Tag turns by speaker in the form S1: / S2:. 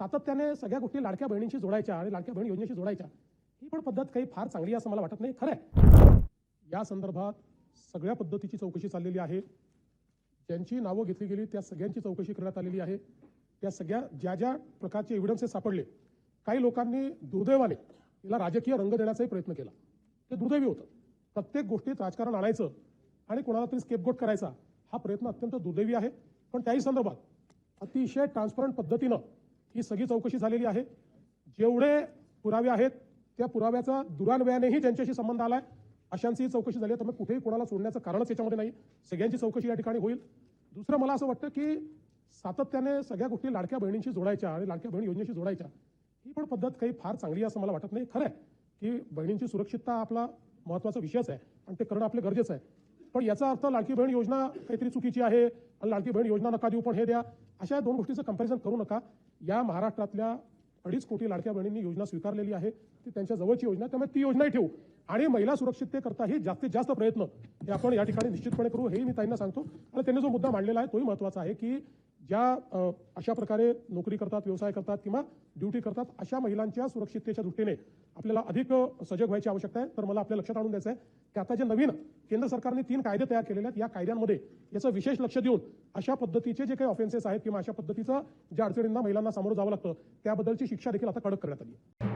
S1: सातत्याने सगळ्या गोष्टी लाडक्या बहिणींशी जोडायच्या आणि लाडक्या बहीण योजनेशी जोडायच्या ही पण पद्धत काही फार चांगली आहे असं मला वाटत नाही. खरं आहे. या संदर्भात सगळ्या पद्धतीची चौकशी चाललेली आहे. ज्यांची नावं घेतली गेली त्या सगळ्यांची चौकशी करण्यात आलेली आहे. त्या सगळ्या ज्या ज्या प्रकारचे एव्हिडन्सेस सापडले काही लोकांनी दुर्दैवाने याला राजकीय रंग देण्याचाही प्रयत्न केला. ते दुर्दैवी होतं. प्रत्येक गोष्टीत राजकारण आणायचं आणि कोणाला तरी स्केपगोट करायचा हा प्रयत्न अत्यंत दुर्दैवी आहे. पण त्याही संदर्भात अतिशय ट्रान्सपरंट पद्धतीनं ही सगळी चौकशी झालेली आहे. जेवढे पुरावे आहेत त्या पुराव्याचा दुरान्वयानेही ज्यांच्याशी संबंध आलाय. अशांची चौकशी झाली आहे. त्यामुळे कुठेही कोणाला सोडण्याचं कारणच याच्यामध्ये नाही. सगळ्यांची चौकशी या ठिकाणी होईल. दुसरं मला असं वाटतं की सातत्याने सगळ्या गोष्टी लाडक्या बहिणींशी जोडायच्या आणि लाडक्या बहीण योजनेशी जोडायच्या ही पण पद्धत काही फार चांगली आहे असं मला वाटत नाही. खरं आहे की बहिणींची सुरक्षितता आपला महत्त्वाचा विषयच आहे. आणि ते करणं आपलं गरजेचं आहे. पण याचा अर्थ लाडकी बहीण योजना काहीतरी चुकीची आहे. आणि लाडकी बहीण योजना नका देऊ पण हे द्या. अशा दोन गोष्टीचं कंपॅरिझन करू नका. या महाराष्ट्रातल्या अडीच कोटी लाडक्या बहिणींनी योजना स्वीकारलेली आहे. ती त्यांच्या जवळची योजना त्यामुळे ती योजनाही ठेवू. आणि महिला सुरक्षिततेकरताही जास्तीत जास्त प्रयत्न हे आपण या ठिकाणी निश्चितपणे करू. हेही मी त्यांना सांगतो. आणि त्यांनी जो मुद्दा मांडलेला आहे तोही महत्त्वाचा आहे की ज्या अशा प्रकारे नोकरी करतात व्यवसाय करतात किंवा ड्युटी करतात अशा महिलांच्या सुरक्षिततेच्या दृष्टीने आपल्याला अधिक सजग व्हायची आवश्यकता आहे. तर मला आपल्या लक्षात आणून द्यायचं आहे की आता जे नवीन केंद्र सरकारने तीन कायदे तयार केलेले आहेत या कायद्यांमध्ये याचं विशेष लक्ष देऊन अशा पद्धतीचे जे काही ऑफेन्सेस आहेत किंवा अशा पद्धतीचं ज्या अडचणींना महिलांना सामोरं जावं लागतं त्याबद्दलची शिक्षा देखील आता कडक करण्यात आली आहे.